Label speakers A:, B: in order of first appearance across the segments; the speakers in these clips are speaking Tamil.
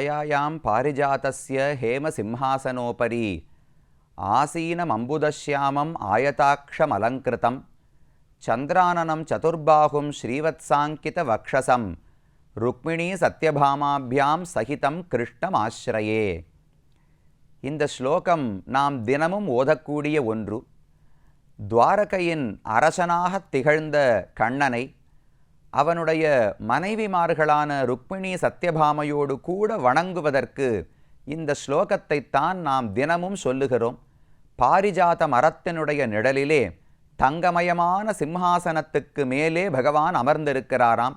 A: ఛాయాయాం పారిజాతస్య హేమసింహాసనోపరి. ఆసీనమంబుదశ్యామం ఆయతాక్షమలంకృతం. చంద్రాననం చతుర్బాహుం శ్రీవత్సాంకితవక్షసం. ருக்மிணி சத்யபாமாபியாம் சகிதம் கிருஷ்ணமாஸ்ரயே இந்த ஸ்லோகம் நாம் தினமும் ஓதக்கூடிய ஒன்று துவாரகையின் அரசனாக திகழ்ந்த கண்ணனை அவனுடைய மனைவிமார்களான ருக்மிணி சத்யபாமையோடு கூட வணங்குவதற்கு இந்த ஸ்லோகத்தைத்தான் நாம் தினமும் சொல்லுகிறோம். பாரிஜாத மரத்தினுடைய நிழலிலே தங்கமயமான சிம்ஹாசனத்துக்கு மேலே பகவான் அமர்ந்திருக்கிறாராம்.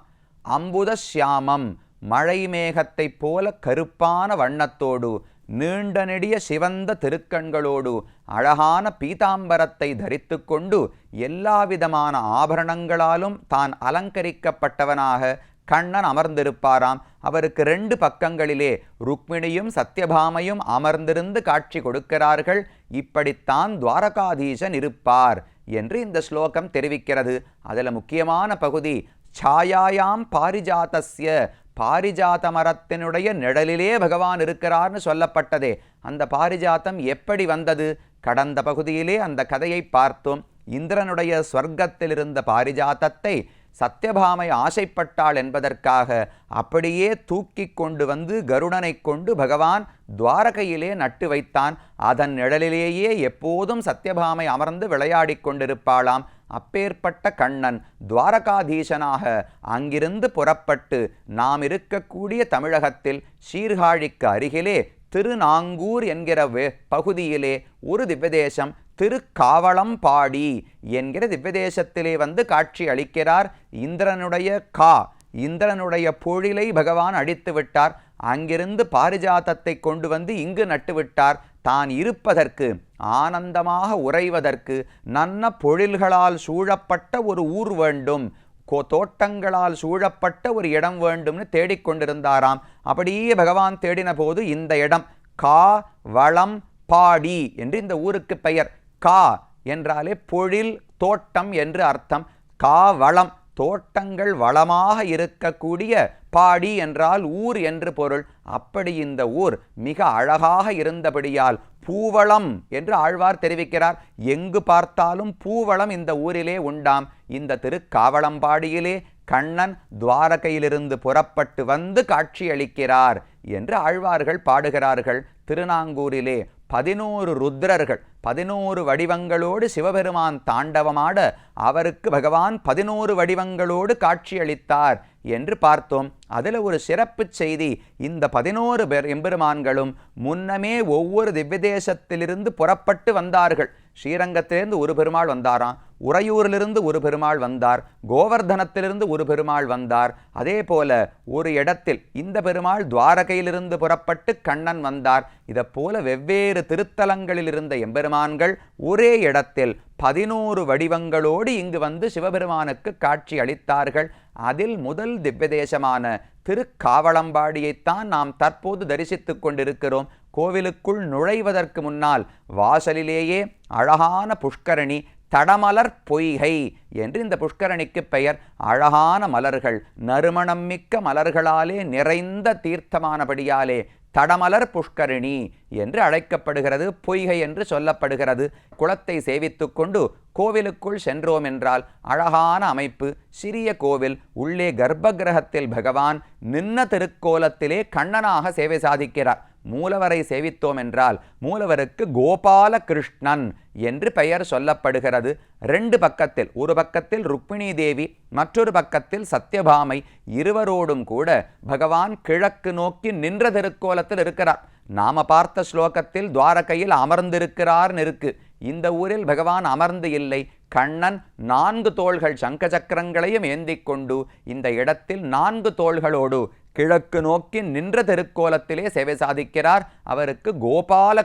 A: அம்புத சியாமம் மழை மேகத்தைப் போல கருப்பான வண்ணத்தோடு நீண்ட நெடிய சிவந்த திருக்கண்களோடு அழகான பீதாம்பரத்தை தரித்து கொண்டு எல்லாவிதமான ஆபரணங்களாலும் தான் அலங்கரிக்கப்பட்டவனாக கண்ணன் அமர்ந்திருப்பாராம். அவருக்கு ரெண்டு பக்கங்களிலே ருக்மிணியும் சத்யபாமையும் அமர்ந்திருந்து காட்சி கொடுக்கிறார்கள். இப்படித்தான் துவாரகாதீசன் இருப்பார் என்று இந்த ஸ்லோகம் தெரிவிக்கிறது. அதில் முக்கியமான பகுதி சாயாயாம் பாரிஜாதஸ்ய பாரிஜாத மரத்தினுடைய நிழலிலே பகவான் இருக்கிறார்னு சொல்லப்பட்டதே. அந்த பாரிஜாத்தம் எப்படி வந்தது? கடந்த பகுதியிலே அந்த கதையை பார்த்தோம். இந்திரனுடைய ஸ்வர்க்கத்தில் இருந்த பாரிஜாத்தத்தை சத்யபாமை ஆசைப்பட்டாள் என்பதற்காக அப்படியே தூக்கி கொண்டு வந்து கருடனை கொண்டு பகவான் துவாரகையிலே நட்டு வைத்தான். அதன் நிழலிலேயே எப்போதும் சத்யபாமை அமர்ந்து விளையாடிக் கொண்டிருப்பாளாம். அப்பேற்பட்ட கண்ணன் துவாரகாதீசனாக அங்கிருந்து புறப்பட்டு நாம் இருக்கக்கூடிய தமிழகத்தில் சீர்காழிக்கு அருகிலே திருநாங்கூர் என்கிற வே பகுதியிலே ஒரு திவ்யதேசம் திருக்காவளம்பாடி என்கிற திவ்யதேசத்திலே வந்து காட்சி அளிக்கிறார். இந்திரனுடைய கா இந்திரனுடைய பொழிலை பகவான் அடித்து விட்டார் அங்கிருந்து பாரிஜாத்தத்தை கொண்டு வந்து இங்கு நட்டுவிட்டார். தான் இருப்பதற்கு ஆனந்தமாக உறைவதற்கு நன்ன பொழில்களால் சூழப்பட்ட ஒரு ஊர் வேண்டும். கோ தோட்டங்களால் சூழப்பட்ட ஒரு இடம் வேண்டும்னு தேடிக்கொண்டிருந்தாராம் அப்படியே பகவான் தேடின போது இந்த இடம் கா வளம் பாடி என்று இந்த ஊருக்கு பெயர். கா என்றாலே பொழில் தோட்டம் என்று அர்த்தம். கா வளம். தோட்டங்கள் வளமாக இருக்கக்கூடிய பாடி என்றால் ஊர் என்று பொருள். அப்படி இந்த ஊர் மிக அழகாக இருந்தபடியால் பூவளம் என்று ஆழ்வார் தெரிவிக்கிறார். எங்கு பார்த்தாலும் பூவளம் இந்த ஊரிலே உண்டாம். இந்த திருக்காவளம்பாடியிலே கண்ணன் துவாரகையிலிருந்து புறப்பட்டு வந்து காட்சியளிக்கிறார் என்று ஆழ்வார்கள் பாடுகிறார்கள். திருநாங்கூரிலே பதினோரு ருத்ரர்கள் பதினோரு வடிவங்களோடு சிவபெருமான் தாண்டவமாட அவருக்கு பகவான் பதினோரு வடிவங்களோடு காட்சியளித்தார் என்று பார்த்தோம். அதில் ஒரு சிறப்பு செய்தி இந்த பதினோரு பேர் எம்பெருமான்களும் முன்னமே ஒவ்வொரு திவ்யதேசத்திலிருந்து புறப்பட்டு வந்தார்கள். ஸ்ரீரங்கத்திலிருந்து ஒரு பெருமாள் வந்தாராம். உறையூரிலிருந்து ஒரு பெருமாள் வந்தார் கோவர்தனத்திலிருந்து ஒரு பெருமாள் வந்தார். அதே போல ஒரு இடத்தில் இந்த பெருமாள் துவாரகையிலிருந்து புறப்பட்டு கண்ணன் வந்தார். இதை போல வெவ்வேறு திருத்தலங்களில் இருந்த எம்பெருமான்கள் ஒரே இடத்தில் பதினோரு வடிவங்களோடு இங்கு வந்து சிவபெருமானுக்கு காட்சி அளித்தார்கள். அதில் முதல் திவ்யதேசமான திருக்காவளம்பாடியைத்தான் நாம் தற்போது தரிசித்துக் கொண்டிருக்கிறோம். கோவிலுக்குள் நுழைவதற்கு முன்னால் வாசலிலேயே அழகான புஷ்கரணி தடமலர் பொய்கை என்று இந்த புஷ்கரணிக்கு பெயர். அழகான மலர்கள் நறுமணம் மிக்க மலர்களாலே நிறைந்த தீர்த்தமானபடியாலே தடமலர் புஷ்கரிணி என்று அழைக்கப்படுகிறது பொய்கை என்று சொல்லப்படுகிறது. குளத்தை சேவித்து கொண்டு கோவிலுக்குள் சென்றோம் என்றால் அழகான அமைப்பு. சிறிய கோவில் உள்ளே கர்ப்பகிரகத்தில் பகவான் நின்ன திருக்கோலத்திலே கண்ணனாக சேவை சாதிக்கிறார். மூலவரை சேவித்தோம் என்றால் மூலவருக்கு கோபால கிருஷ்ணன் என்று பெயர் சொல்லப்படுகிறது. ரெண்டு பக்கத்தில் ஒரு பக்கத்தில் ருக்மிணி தேவி மற்றொரு பக்கத்தில் சத்யபாமை இருவரோடும் கூட பகவான் கிழக்கு நோக்கி நின்ற திருக்கோலத்தில் இருக்கிறார். நாம பார்த்த ஸ்லோகத்தில் துவாரகையில் அமர்ந்திருக்கிறார்னு இருக்கு. இந்த ஊரில் பகவான் அமர்ந்து இல்லை. கண்ணன் நான்கு தோள்கள் சங்க சக்கரங்களையும் ஏந்திக் கொண்டு இந்த இடத்தில் நான்கு தோள்களோடு கிழக்கு நோக்கி நின்ற திருக்கோலத்திலே சேவை சாதிக்கிறார். அவருக்கு கோபால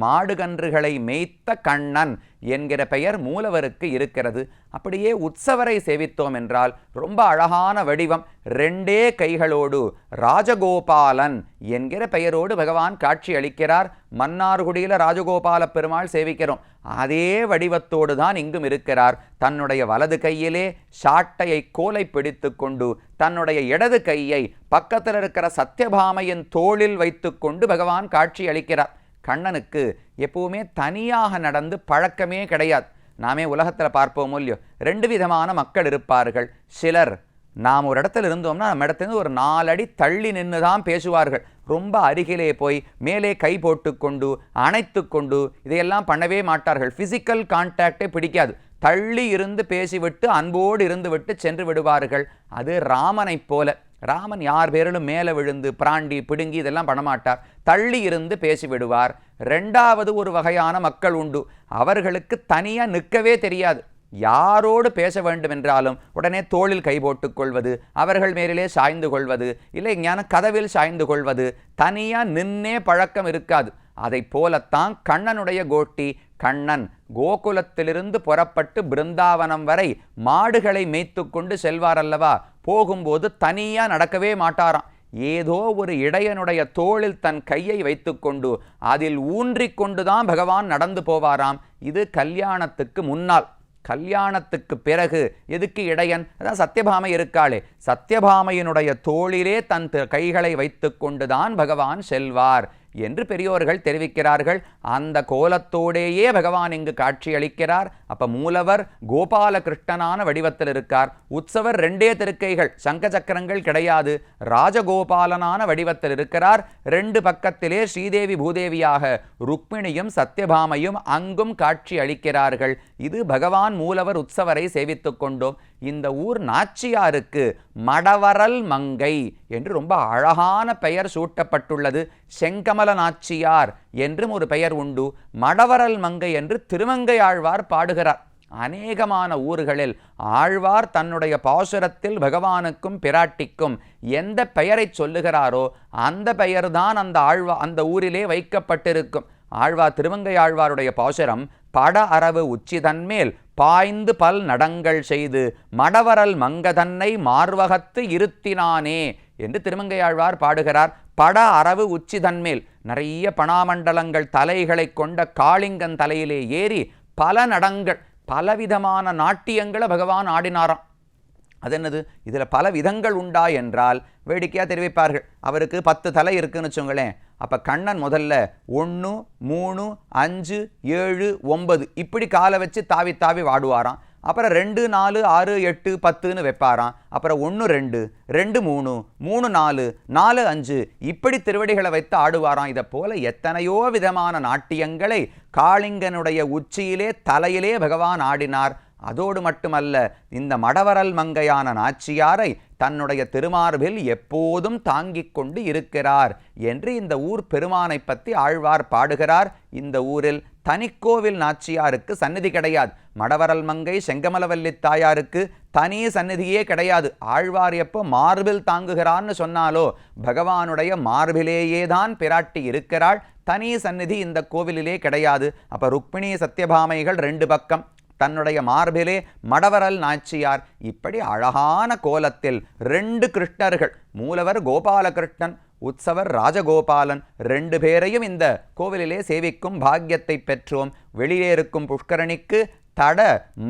A: மாடுகன்றுகளை மேய்த்த கண்ணன் என்கிற பெயர் மூலவருக்கு இருக்கிறது. அப்படியே உற்சவரை சேவித்தோம் என்றால் ரொம்ப அழகான வடிவம். ரெண்டே கைகளோடு ராஜகோபாலன் என்கிற பெயரோடு பகவான் காட்சி அளிக்கிறார். மன்னார்குடியில் ராஜகோபால பெருமாள் சேவிக்கிறோம். அதே வடிவத்தோடு தான் இங்கும் இருக்கிறார். தன்னுடைய வலது கையிலே சாட்டையை கோலை பிடித்து கொண்டு தன்னுடைய இடது கையை பக்கத்தில் இருக்கிற சத்யபாமையின் தோளில் வைத்துக்கொண்டு பகவான் காட்சி அளிக்கிறார். கண்ணனுக்கு எப்பவுமே தனியாக நடந்து பழக்கமே கிடையாது. நாமே உலகத்தில் பார்ப்போம் இல்லையோ? ரெண்டு விதமான மக்கள் இருப்பார்கள். சிலர் நாம் ஒரு இடத்துல இருந்தோம்னா நம்ம இடத்துலேருந்து ஒரு நாலடி தள்ளி நின்று தான் பேசுவார்கள். ரொம்ப அருகிலே போய் மேலே கை போட்டுக்கொண்டு அணைத்து கொண்டு இதையெல்லாம் பண்ணவே மாட்டார்கள். ஃபிசிக்கல் கான்டாக்டே பிடிக்காது. தள்ளி இருந்து பேசிவிட்டு அன்போடு இருந்து விட்டு சென்று விடுவார்கள். அது ராமனைப் போல. ராமன் யார் பேரிலும் மேலே விழுந்து பிராண்டி பிடுங்கி இதெல்லாம் பண்ண மாட்டார் தள்ளி இருந்து பேசிவிடுவார். ரெண்டாவது ஒரு வகையான மக்கள் உண்டு. அவர்களுக்கு தனியாக நிற்கவே தெரியாது. யாரோடு பேச வேண்டும் என்றாலும் உடனே தோளில் கை போட்டுக் கொள்வது அவர்கள் மேலிலே சாய்ந்து கொள்வது இல்லை ஞான கதவில் சாய்ந்து கொள்வது தனியாக நின்னே பழக்கம் இருக்காது. அதை போலத்தான் கண்ணனுடைய கோட்டி கண்ணன் கோகுலத்திலிருந்து புறப்பட்டு பிருந்தாவனம் வரை மாடுகளை மேய்த்து கொண்டு செல்வார் அல்லவா போகும்போது தனியாக நடக்கவே மாட்டாராம். ஏதோ ஒரு இடையனுடைய தோளில் தன் கையை வைத்துக்கொண்டு அதில் ஊன்றிக்கொண்டுதான் பகவான் நடந்து போவாராம். இது கல்யாணத்துக்கு முன்னால். கல்யாணத்துக்கு பிறகு எதுக்கு இடையன்? அதான் சத்தியபாமை இருக்காளே. சத்தியபாமையினுடைய தோளிலே தன் கைகளை வைத்துக்கொண்டுதான் பகவான் செல்வார். என்று பெரியோர்கள் தெரிவிக்கிறார்கள். அந்த கோலத்தோடேயே பகவான் இங்கு காட்சியளிக்கிறார். அப்ப மூலவர் கோபாலகிருஷ்ணனான வடிவத்தில் இருக்கார். உற்சவர் ரெண்டே திருக்கைகள் சங்க சக்கரங்கள் கிடையாது. ராஜகோபாலனான வடிவத்தில் இருக்கிறார். ரெண்டு பக்கத்திலே ஸ்ரீதேவி பூதேவியாக ருக்மிணியும் சத்யபாமையும் அங்கும் காட்சி அளிக்கிறார்கள் இது பகவான் மூலவர் உற்சவரை சேவித்துக் கொண்டோம். இந்த ஊர் நாச்சியாருக்கு மடவரல் மங்கை என்று ரொம்ப அழகான பெயர் சூட்டப்பட்டுள்ளது. செங்கமல நாச்சியார் என்றும் ஒரு பெயர் உண்டு. மடவரல் மங்கை என்று திருமங்கை ஆழ்வார் பாடுகிறார். அநேகமான ஊர்களில் ஆழ்வார் தன்னுடைய பாசுரத்தில் பகவானுக்கும் பிராட்டிக்கும் எந்த பெயரை சொல்லுகிறாரோ அந்த பெயர்தான் அந்த ஆழ்வா அந்த ஊரிலே வைக்கப்பட்டிருக்கும். ஆழ்வார் திருமங்கை ஆழ்வாருடைய பாசுரம் பட அரவு உச்சிதன்மேல் பாய்ந்து பல் நடங்கள் செய்து மடவரல் மங்கதன்னை மார்வகத்து இருத்தினானே என்று திருமங்கையாழ்வார் பாடுகிறார். பட அரவு உச்சிதன்மேல் நிறைய பணாமண்டலங்கள் தலைகளை கொண்ட காளிங்கன் தலையிலே ஏறி பல நடங்கள் பலவிதமான நாட்டியங்களை பகவான் ஆடினாராம். அது என்னது இதில் பல விதங்கள் உண்டா என்றால் வேடிக்கையாக தெரிவிப்பார்கள். அவருக்கு பத்து தலை இருக்குன்னு வச்சுங்களேன் அப்போ கண்ணன் முதல்ல ஒன்று மூணு அஞ்சு ஏழு ஒன்பது இப்படி காலை வச்சு தாவி தாவி வாடுவாராம். அப்புறம் ரெண்டு நாலு ஆறு எட்டு பத்துன்னு வைப்பாராம். அப்புறம் ஒன்று ரெண்டு ரெண்டு மூணு மூணு நாலு நாலு அஞ்சு இப்படி திருவடிகளை வைத்து ஆடுவாராம். இதை போல எத்தனையோ விதமான நாட்டியங்களை காளிங்கனுடைய உச்சியிலே தலையிலே பகவான் ஆடினார். அதோடு மட்டுமல்ல இந்த மடவரல் மங்கையான நாச்சியாரை தன்னுடைய திருமார்பில் எப்போதும் தாங்கிக் கொண்டு இருக்கிறார் என்று இந்த ஊர் பெருமானை பற்றி ஆழ்வார் பாடுகிறார். இந்த ஊரில் தனிக்கோவில் நாச்சியாருக்கு சந்நிதி கிடையாது. மடவரல் மங்கை செங்கமலவல்லி தாயாருக்கு தனி சந்நிதியே கிடையாது. ஆழ்வார் எப்போ மார்பில் தாங்குகிறான்னு சொன்னாலோ பகவானுடைய மார்பிலேயே தான் பிராட்டி இருக்கிறாள். தனி சந்நிதி இந்த கோவிலிலே கிடையாது. அப்போ ருக்மிணி சத்யபாமைகள் ரெண்டு பக்கம். தன்னுடைய மார்பிலே மடவரல் நாச்சியார். இப்படி அழகான கோலத்தில் ரெண்டு கிருஷ்ணர்கள் மூலவர் கோபாலகிருஷ்ணன் உற்சவர் ராஜகோபாலன் ரெண்டு பேரையும் இந்த கோவிலிலே சேவிக்கும் பாக்கியத்தை பெற்றோம். வெளியே இருக்கும் புஷ்கரணிக்கு தட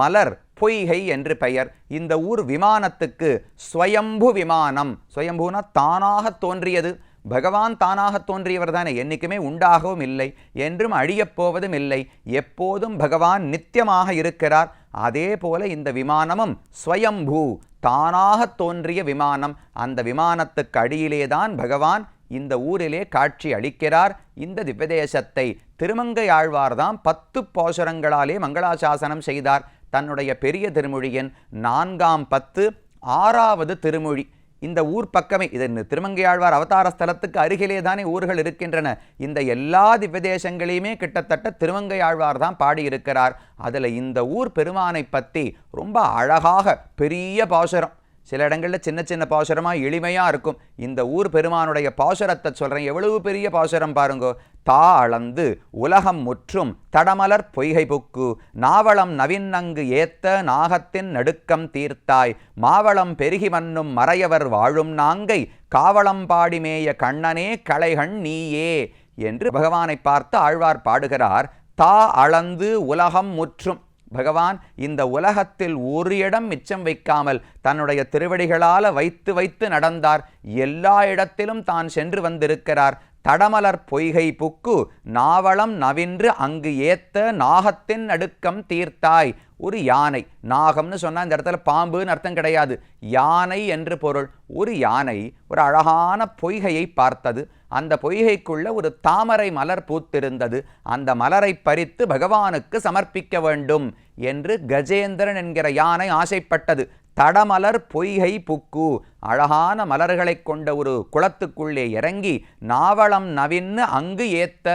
A: மலர் பொய்கை என்று பெயர். இந்த ஊர் விமானத்துக்கு ஸ்வயம்பு விமானம். ஸ்வயம்புனா தானாக தோன்றியது. பகவான் தானாக தோன்றியவர் தானே என்றைக்குமே உண்டாகவும் இல்லை என்றும் அழியப்போவதும் இல்லை எப்போதும் பகவான் நித்தியமாக இருக்கிறார். அதே போல இந்த விமானமும் ஸ்வயம்பூ தானாக தோன்றிய விமானம். அந்த விமானத்துக்கு அடியிலேதான் பகவான் இந்த ஊரிலே காட்சி அளிக்கிறார். இந்த திவ்யதேசத்தை திருமங்கை ஆழ்வார்தான் பத்து போஷரங்களாலே மங்களாசாசனம் செய்தார். தன்னுடைய பெரிய திருமொழியின் நான்காம் பத்து ஆறாவது திருமொழி இந்த ஊர் பக்கமே இது திருமங்கையாழ்வார் அவதார ஸ்தலத்துக்கு அருகிலே தானே ஊர்கள் இருக்கின்றன. இந்த எல்லா திவ்யதேசங்களையுமே கிட்டத்தட்ட திருமங்கையாழ்வார் தான் பாடியிருக்கிறார். அதில் இந்த ஊர் பெருமானை பற்றி ரொம்ப அழகாக பெரிய பாசுரம். சில இடங்களில் சின்ன சின்ன பாசுரமாக எளிமையாக இருக்கும். இந்த ஊர் பெருமானுடைய பாசுரத்தை சொல்கிறேன் எவ்வளவு பெரிய பாசுரம் பாருங்கோ. தா அளந்து உலகம் முற்றும் தடமலர் பொய்கை புக்கு நாவளம் நவின்னங்கு ஏத்த நாகத்தின் நடுக்கம் தீர்த்தாய். மாவளம் பெருகி மன்னும் மறையவர் வாழும் நாங்கை. காவளம் பாடிமேய கண்ணனே களைகண் நீயே என்று பகவானை பார்த்து ஆழ்வார் பாடுகிறார். தா அளந்து உலகம் முற்றும். பகவான் இந்த உலகத்தில் ஒரு இடம் மிச்சம் வைக்காமல் தன்னுடைய திருவடிகளால் வைத்து வைத்து நடந்தார். எல்லா இடத்திலும் தான் சென்று வந்திருக்கிறார். தடமலர் பொய்கை புக்கு நாவளம் நவின்று அங்கு ஏத்த நாகத்தின் அடுக்கம் தீர்த்தாய். ஒரு யானை நாகம்னு சொன்னால் இந்த இடத்துல பாம்புன்னு அர்த்தம் கிடையாது. யானை என்று பொருள். ஒரு யானை ஒரு அழகான பொய்கையை பார்த்தது. அந்த பொய்கைக்குள்ள ஒரு தாமரை மலர் பூத்திருந்தது. அந்த மலரை பறித்து பகவானுக்கு சமர்ப்பிக்க வேண்டும் என்று கஜேந்திரன் என்கிற யானை ஆசைப்பட்டது. தடமலர் பொய்கை புக்கு. அழகான மலர்களை கொண்ட ஒரு குளத்துக்குள்ளே இறங்கி நாவளம் நவின்னு அங்கு ஏத்த.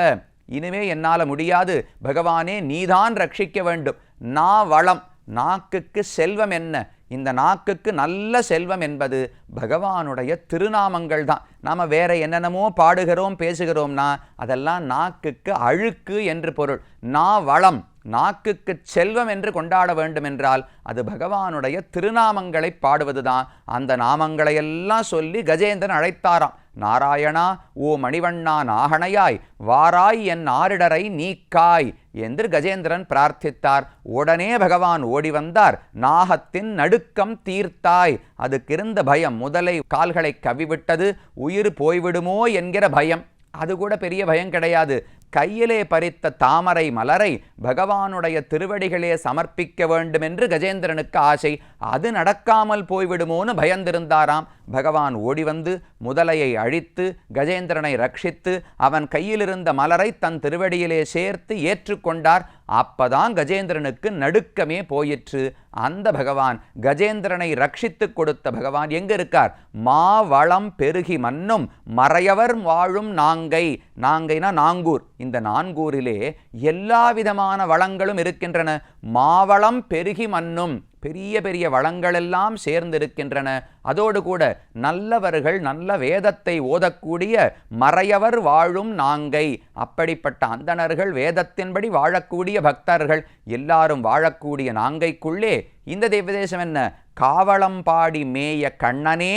A: இனிமே என்னால் முடியாது. பகவானே நீதான் ரட்சிக்க வேண்டும். நா வளம் நாக்குக்கு செல்வம் என்ன? இந்த நாக்குக்கு நல்ல செல்வம் என்பது பகவானுடைய திருநாமங்கள் தான். நாம் வேற என்னென்னமோ பாடுகிறோம் பேசுகிறோம்னா அதெல்லாம் நாக்குக்கு அழுக்கு என்று பொருள். நா வளம் நாக்குக்கு செல்வம் என்று கொண்டாட வேண்டுமென்றால் அது பகவானுடைய திருநாமங்களை பாடுவதுதான். அந்த நாமங்களையெல்லாம் சொல்லி கஜேந்திரன் அழைத்தாராம். நாராயணா ஓ மணிவண்ணா நாகணையாய் வாராய் என் ஆரிடரை நீக்காய் என்று கஜேந்திரன் பிரார்த்தித்தார். உடனே பகவான் ஓடி வந்தார். நாகத்தின் நடுக்கம் தீர்த்தாய். அதுக்கிருந்த பயம் முதலை கால்களை கவிவிட்டது உயிர் போய்விடுமோ என்கிற பயம். அது கூட பெரிய பயம் கிடையாது. கையிலே பறித்த தாமரை மலரை பகவானுடைய திருவடிகளே சமர்ப்பிக்க வேண்டும் என்று கஜேந்திரனுக்கு ஆசை. அது நடக்காமல் போய்விடுமோன்னு பயந்திருந்தாராம். பகவான் ஓடி வந்து முதலையை அழித்து கஜேந்திரனை ரட்சித்து அவன் கையிலிருந்த மலரை தன் திருவடியிலே சேர்த்து ஏற்றுக்கொண்டார். அப்பதான் கஜேந்திரனுக்கு நடுக்கமே போயிற்று. அந்த பகவான் கஜேந்திரனை ரட்சித்து கொடுத்த பகவான் எங்க இருக்கார் மாவளம் பெருகி மன்னும் மறையவர் வாழும் நாங்கை. நாங்கைனா நாங்கூர். இந்த நான்கூரிலே எல்லா விதமான வளங்களும் இருக்கின்றன. மாவளம் பெருகி மன்னும் பெரிய பெரிய வளங்களெல்லாம் சேர்ந்திருக்கின்றன. அதோடு கூட நல்லவர்கள் நல்ல வேதத்தை ஓதக்கூடிய மறையவர் வாழும் நாங்கை. அப்படிப்பட்ட அந்தணர்கள் வேதத்தின்படி வாழக்கூடிய பக்தர்கள் எல்லாரும் வாழக்கூடிய நாங்கைக்குள்ளே இந்த தேவதேசம் என்ன? காவளம்பாடி மேய கண்ணனே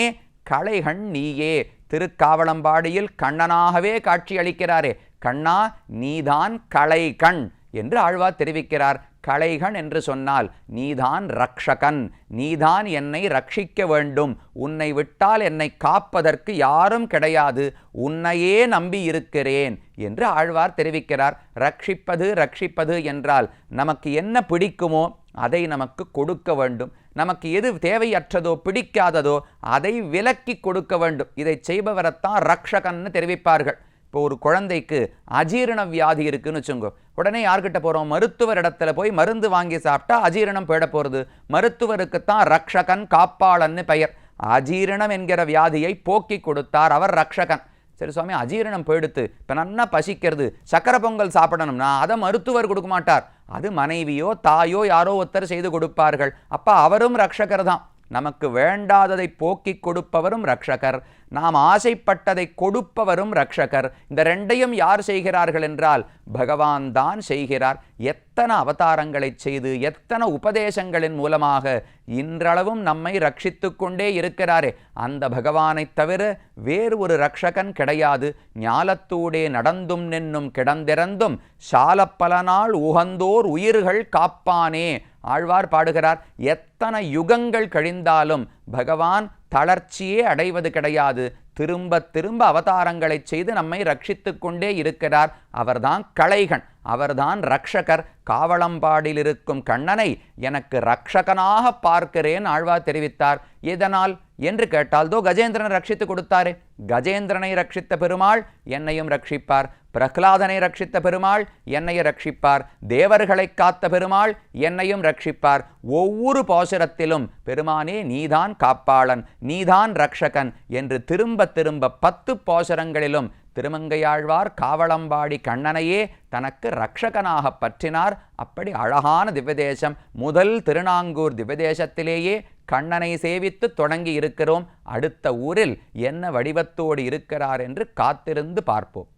A: களைகண் நீயே. திருக்காவளம்பாடியில் கண்ணனாகவே காட்சி அளிக்கிறாரே கண்ணா நீதான் களைகண் என்று ஆழ்வார் தெரிவிக்கிறார். கலைகன் என்று சொன்னால் நீதான் ரக்ஷகன் நீதான் என்னை ரட்சிக்க வேண்டும். உன்னை விட்டால் என்னை காப்பதற்கு யாரும் கிடையாது. உன்னையே நம்பி இருக்கிறேன் என்று ஆழ்வார் தெரிவிக்கிறார். ரட்சிப்பது ரட்சிப்பது என்றால் நமக்கு என்ன பிடிக்குமோ அதை நமக்கு கொடுக்க வேண்டும். நமக்கு எது தேவையற்றதோ பிடிக்காததோ அதை விலக்கி கொடுக்க வேண்டும். இதை செய்பவரைத்தான் ரக்ஷகன்னு தெரிவிப்பார்கள். இப்போ ஒரு குழந்தைக்கு அஜீரண வியாதி இருக்குன்னு வச்சுங்க உடனே யார்கிட்ட போகிறோம் மருத்துவர் இடத்துல போய் மருந்து வாங்கி சாப்பிட்டா அஜீரணம் போயிட போகிறது மருத்துவருக்குத்தான் ரக்ஷகன் காப்பாளன்னு பெயர். அஜீரணம் என்கிற வியாதியை போக்கி கொடுத்தார் அவர் ரக்ஷகன். சரி சுவாமி அஜீரணம் போயிடுத்து இப்போ நன்னா பசிக்கிறது சக்கரை பொங்கல் சாப்பிடணும்னா அதை மருத்துவர் கொடுக்க மாட்டார். அது மனைவியோ தாயோ யாரோ ஒருத்தர் செய்து கொடுப்பார்கள். அப்போ அவரும் ரக்ஷகர் தான் நமக்கு வேண்டாததை போக்கிக் கொடுப்பவரும் ரக்ஷகர். நாம் ஆசைப்பட்டதை கொடுப்பவரும் ரக்ஷகர் இந்த ரெண்டையும் யார் செய்கிறார்கள் என்றால் பகவான் தான் செய்கிறார். எத்தனை அவதாரங்களை செய்து எத்தனை உபதேசங்களின் மூலமாக இன்றளவும் நம்மை ரட்சித்து கொண்டே இருக்கிறாரே. அந்த பகவானை தவிர வேறு ஒரு ரக்ஷகன் கிடையாது. ஞாலத்தூடே நடந்தும் நின்னும் கிடந்திறந்தும் சாலப்பல நாள் உகந்தோர் உயிர்கள் காப்பானே. ஆழ்வார் பாடுகிறார் எத்தனை யுகங்கள் கழிந்தாலும் பகவான் தளர்ச்சியே அடைவது கிடையாது. திரும்ப திரும்ப அவதாரங்களை செய்து நம்மை ரட்சித்து கொண்டே இருக்கிறார் அவர்தான் கலைகன். அவர்தான் ரக்ஷகர். காவலம்பாடில் இருக்கும் கண்ணனை எனக்கு ரக்ஷகனாக பார்க்கிறேன் ஆழ்வார் தெரிவித்தார். இதனால் என்று கேட்டால் தோ கஜேந்திரனை ரட்சித்து கொடுத்தாரே. கஜேந்திரனை ரட்சித்த பெருமாள் என்னையும் ரட்சிப்பார். பிரகலாதனை ரட்சித்த பெருமாள் என்னையை ரட்சிப்பார். தேவர்களை காத்த பெருமாள் என்னையும் ரட்சிப்பார். ஒவ்வொரு பாசுரத்திலும் பெருமானே நீதான் காப்பாளன் நீதான் ரக்ஷகன் என்று திரும்ப திரும்ப பத்து பாசுரங்களிலும் திருமங்கையாழ்வார் காவளம்பாடி கண்ணனையே தனக்கு ரக்ஷகனாக பற்றினார். அப்படி அழகான திவ்யதேசம் முதல் திருநாங்கூர் திவ்யதேசத்திலேயே கண்ணனை சேவித்து தொடங்கி இருக்கிறோம். அடுத்த ஊரில் என்ன வடிவத்தோடு இருக்கிறார் என்று காத்திருந்து பார்ப்போம்.